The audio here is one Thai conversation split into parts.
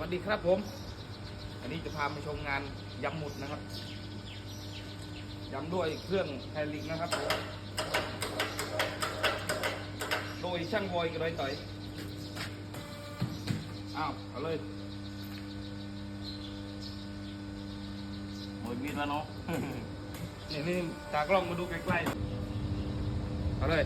วัสดีครับผม อันนี้จะพามาชมงานยำหมุดนะครับยำด้วยเครื่องไฮลิกนะครับผมโดยช่างวอยกระไรต่อย อ้าว เอาเลยหมดมีดแล้วเนาะนี่นี่ตากล้องมาดูใกล้ๆ เอาเลย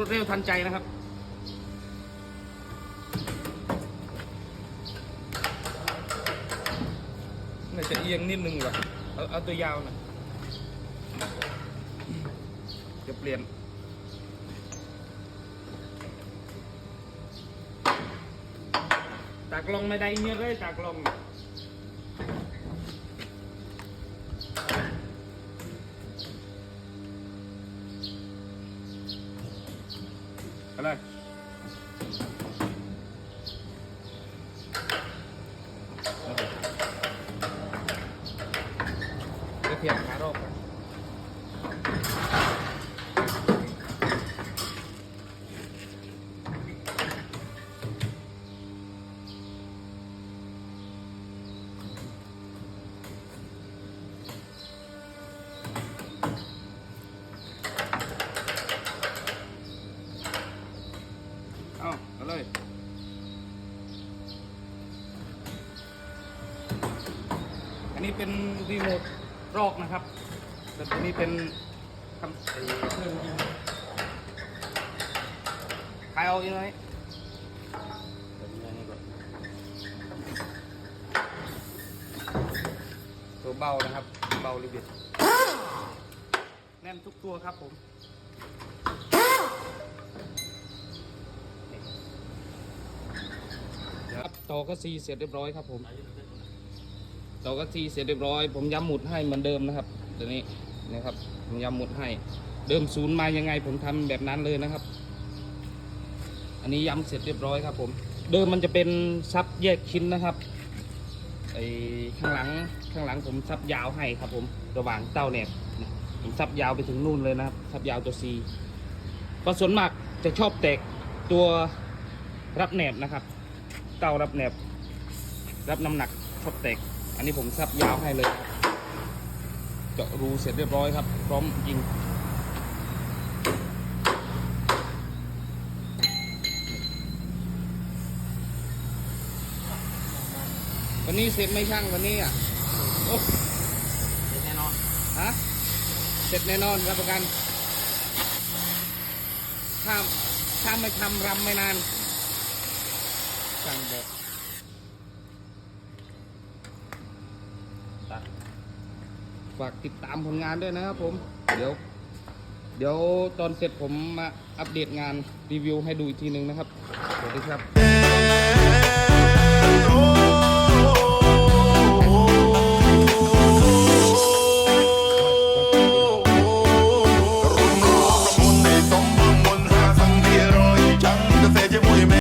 รวดเร็วทันใจนะครับ น่าจะเอียงนิดนึงว่ะเอาเอาตัวยาวหน่อยจะเปลี่ยนตากลงไม่ได้เงี้ยเลยตากลงอะ ไรจะเทียบขารอบกันเอาเอาเลย อันนี้เป็นรีโมทรอกนะครับแต่ตัวนี้เป็นคำเครื่องยิงขายเอาอีกไหมตัวเบานะครับ เบาลิบิดแน่นทุกตัวครับผมครับต่อก็ซีเสร็จเรียบร้อยครับผม ต่อก็ซีเสร็จเรียบร้อย ผมย้ำหมุดให้เหมือนเดิมนะครับตัวนี้นะครับผมย้ำหมุดให้ เดิมศูนย์มายังไงผมทำแบบนั้นเลยนะครับ อันนี้ย้ำเสร็จเรียบร้อยครับ ผม เดิมมันจะเป็นซับแยกชิ้นนะครับไอ้ข้างหลังข้างหลังผมซับยาวให้ครับ ผมระหว่างเต้าแหนบผมซับยาวไปถึงนู่นเลยนะครับซับยาวตัว C เพราะส่วนมากจะชอบแตกตัวรับแหนบนะครับ เต้ารับแหนบ รับน้ำหนักชอบแตก อันนี้ผมซับยาวให้เลยครับเจาะรูเสร็จเรียบร้อยครับ พร้อมยิงวันนี้เสร็จไหม่ช่างวันนี้อะโอ้เดี๋ยวแน่นอนฮะเสร็จแน่นอนรับประกันถ้าถ้าไม่ทำรำไม่นานช่างบอก ตัด ฝากติดตามผลงานด้วยนะครับผม เดี๋ยว เดี๋ยวตอนเสร็จผมมาอัปเดตงานรีวิวให้ดูอีกทีหนึ่งนะครับ สวัสดีครับ